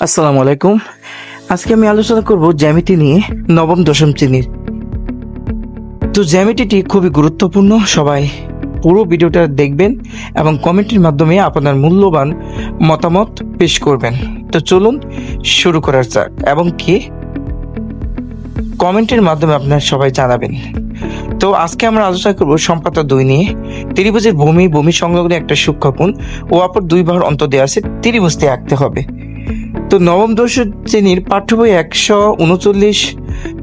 আসসালামু আলাইকুম। আজকে আমি আলোচনা করব জ্যামিতি নিয়ে নবম, দশম শ্রেণির। তো জ্যামিতিটি খুবই গুরুত্বপূর্ণ, সবাই পুরো ভিডিওটা দেখবেন এবং কমেন্টের মাধ্যমে আপনার মূল্যবান মতামত পেশ করবেন। তো চলুন শুরু করার যাক এবং কি? কমেন্টের মাধ্যমে আপনারা সবাই জানাবেন। তো আজকে আমরা আলোচনা করব সম্পাদক দুই নিয়ে। ত্রিভুজের ভূমি ভূমি সংলগ্ন একটা সূক্ষ্মকোণ ও অপর দুই বাহুর অন্ত দেওয়া আছে ত্রিভুজতে আঁকতে হবে। তো নবম দশ শ্রেণির পাঠ্য বই একশো উনচল্লিশ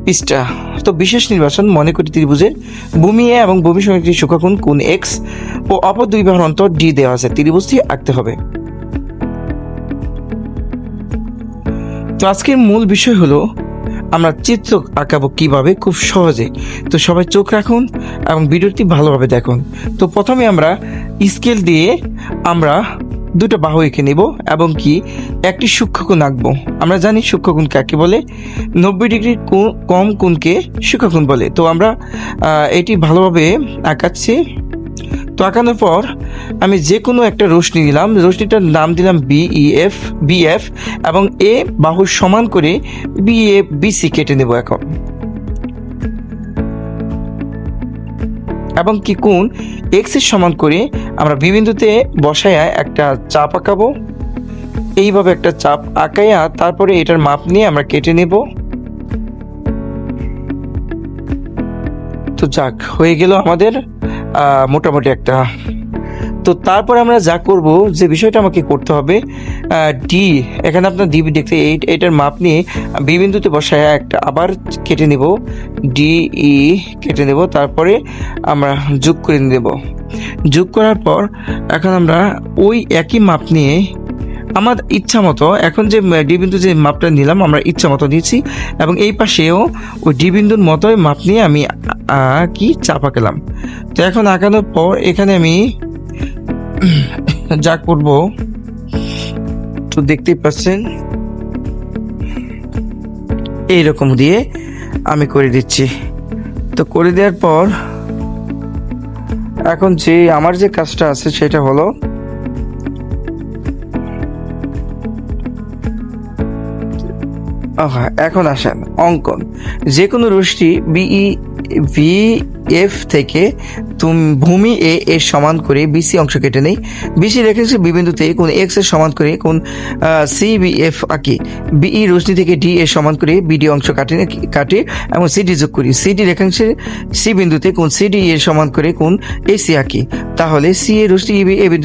পৃষ্ঠা। তো বিশেষ নির্বাচন মনে করি ত্রিভুজের ভূমি এ এবং ভূমি সংযুক্ত সূক্ষ্মকোণ কোন এক্স ও অপর দুই বাহুর অন্তর ডি দেওয়া আছে। ত্রিভুজটি আঁকতে হবে। তো আজকের মূল বিষয় হলো, আমরা চিত্র আঁকাবো কীভাবে? খুব সহজে। তো সবাই চোখ রাখুন এবং ভিডিওটি ভালোভাবে দেখুন। তো প্রথমে আমরা স্কেল দিয়ে আমরা দুটো বাহু এঁকে নেব এবং কি, একটি সূক্ষ্মকোণ আঁকবো। আমরা জানি সূক্ষ্মকোণ কাকে বলে। নব্বই ডিগ্রি কম কোণকে সূক্ষ্মকোণ বলে। তো আমরা এটি ভালোভাবে আঁকাচ্ছি। তো আঁকানোর পর আমি যে কোনো একটা রশ্মি নিলাম। রশ্মিটার নাম দিলাম বিইএফ বিএফ এবং এ বাহুর সমান করে বি এ বিসি কেটে নেব এখন। এবং কি কোন এক্সের সমান করে আমরা বিবিন্দুতে বসায়া একটা চাপ আঁকাবো। এইভাবে একটা চাপ আঁকাইয়া তারপরে এটার মাপ নিয়ে আমরা কেটে নেব। তো যাক, হয়ে গেল আমাদের মোটামুটি একটা তো তারপরে আমরা যা করব যে বিষয়টা আমাকে করতে হবে ডি এখানে আপনার ডি দেখতে এই এটার মাপ নিয়ে বি বিন্দুতে বসায় একটা আবার কেটে নেব ডি ই কেটে নেব, তারপরে আমরা যোগ করে নেব। যোগ করার পর এখন আমরা ওই একই মাপ নিয়ে আমার ইচ্ছা মতো এখন যে ডি বিন্দু যে মাপটা নিলাম আমরা ইচ্ছা মতো দিয়েছি এবং এই পাশেও ওই ডি বিন্দুর মতোই মাপ নিয়ে আমি কি চাপা গেলাম। তো এখন আঁকানোর পর এখানে আমি যা করব, তো দেখতেই পাচ্ছেন, এইরকম দিয়ে আমি করে দিচ্ছি। তো করে দেওয়ার পর, এখন যে আমার যে কাজটা আছে সেটা হলো এখন আসেন, অঙ্কন। যে কোনো রশ্মি বিই ভি এফ থেকে তুমি, ভূমি এ এর সমান করে বিসি অংশ কেটে নেই। বিসি রেখেছে বিবিন্দুতে কোন এক্সের সমান করে কোন সি বি এফ আঁকি। বিই রশ্মি থেকে ডি এর সমান করে বিডি অংশ কাটে কাটে এবং সিডি যোগ করি। সিডি রেখাংশের সি বিন্দুতে কোন সিডি এর সমান করে কোন এসি আঁকি। তাহলে সি এর রশ্মি বি- এ বিন্দু